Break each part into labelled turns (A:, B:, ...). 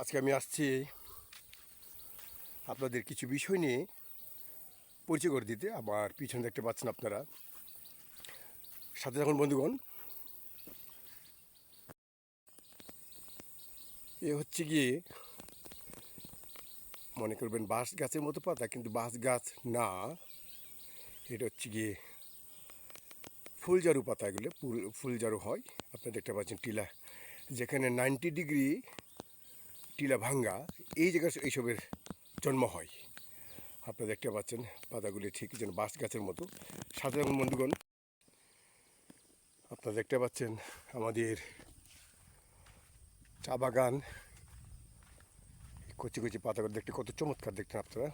A: আজকে আমি আসছি আপনাদের কিছু বিষয় নিয়ে পরিচয় করে দিতে। আমার পিছনে দেখতে পাচ্ছেন আপনারা। সাথে থাকুন বন্ধুগণ। এ হচ্ছে গিয়ে মনে করবেন বাঁশ গাছের মতো পাতা, কিন্তু বাঁশ গাছ না। এটা হচ্ছে গিয়ে ফুলজারু পাতা, এগুলো ফুল ফুলজারু হয়। আপনারা দেখতে পাচ্ছেন টিলা। যেখানে নাইনটি ডিগ্রি টিলা ভাঙ্গা, এই জায়গায় এইসবের জন্ম হয়। আপনারা দেখতে পাচ্ছেন পাতাগুলি ঠিক যেন বাঁশ গাছের মতো। সাধারণ বন্ধুগণ, আপনারা দেখতে পাচ্ছেন আমাদের চা বাগান। কচি কচি পাতাগুলো দেখতে কত চমৎকার দেখতেন আপনারা।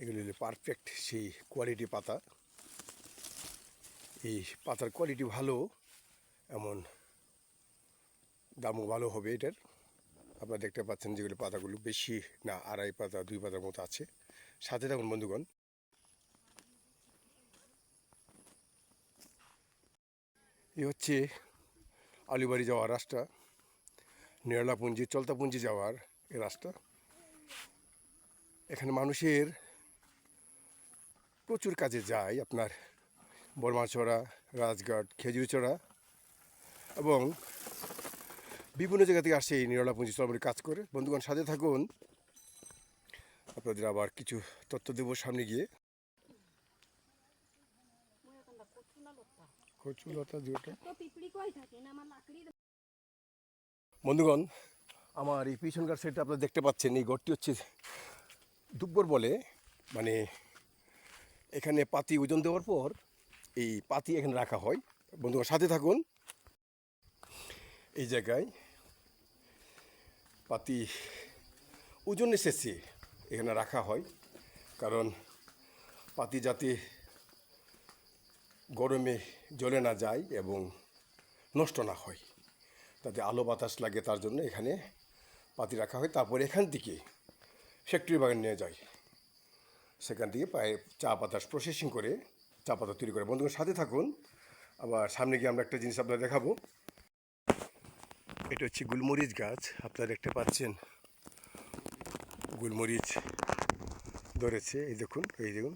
A: এগুলি হলো পারফেক্ট সেই কোয়ালিটি পাতা। এই পাতার কোয়ালিটি ভালো, এমন দামও ভালো হবে এটার। আপনারা দেখতে পাচ্ছেন যেগুলো পাতাগুলো বেশি না, আড়াই পাতা, দুই পাতার মতো আছে। সাথে থাকুন বন্ধুগণ। এই হচ্ছে আলিবাড়ি যাওয়ার রাস্তা নিরলাপুঞ্জি চলতাপুঞ্জি যাওয়ার এই রাস্তা। এখানে মানুষের প্রচুর কাজে যায় আপনার বর্মাছড়া রাজঘাট, খেজুরিচড়া এবং বিভিন্ন জায়গা থেকে আসে এই নিরলাপুঞ্জি চলবাড়ি কাজ করে। বন্ধুগণ সাথে থাকুন। আপনাদের আবার কিছু তথ্য দেবো সামনে গিয়ে। বন্ধুগণ আমার এই পিছনকার সাইডটা আপনারা দেখতে পাচ্ছেন এই ঘরটি হচ্ছে দুব্বর বলে। মানে এখানে পাতি ওজন দেওয়ার পর এই পাতি এখানে রাখা হয়। বন্ধুগণ সাথে থাকুন। এই জায়গায় পাতি ওজনের শেষে এখানে রাখা হয়। কারণ পাতি যাতে গরমে জ্বলে না যায় এবং নষ্ট না হয়, তাতে আলো বাতাস লাগে তার জন্য এখানে পাতি রাখা হয়। তারপর এখান থেকে ফ্যাক্টরি বাগান নিয়ে যায় সেখান থেকে পায়ে চা পাতা প্রসেসিং করে, চা পাতা তৈরি করে। বন্ধুদের সাথে থাকুন। আবার সামনে গিয়ে আমরা একটা জিনিস আপনাদের দেখাবো। এটা হচ্ছে গুলমরিচ গাছ, আপনারা দেখতে পাচ্ছেন। গুলমরিচ ধরেছে, এই দেখুন এই দেখুন।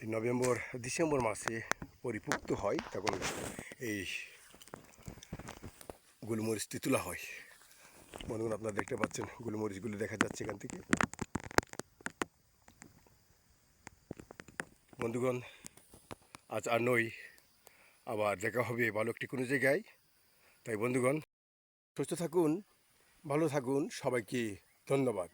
A: এই নভেম্বর, ডিসেম্বর মাসে পরিপুক্ত হয়, তখন এই গুলমরিচটি তোলা হয়। বন্ধুগণ, আপনারা দেখতে পাচ্ছেন, গুলমরিচগুলো দেখা যাচ্ছে এখান থেকে। বন্ধুগণ, আজ আর নই আবার দেখা হবে ভালো একটি কোনো জায়গায়। তাই বন্ধুগণ, সুস্থ থাকুন, ভালো থাকুন, সবাইকে ধন্যবাদ।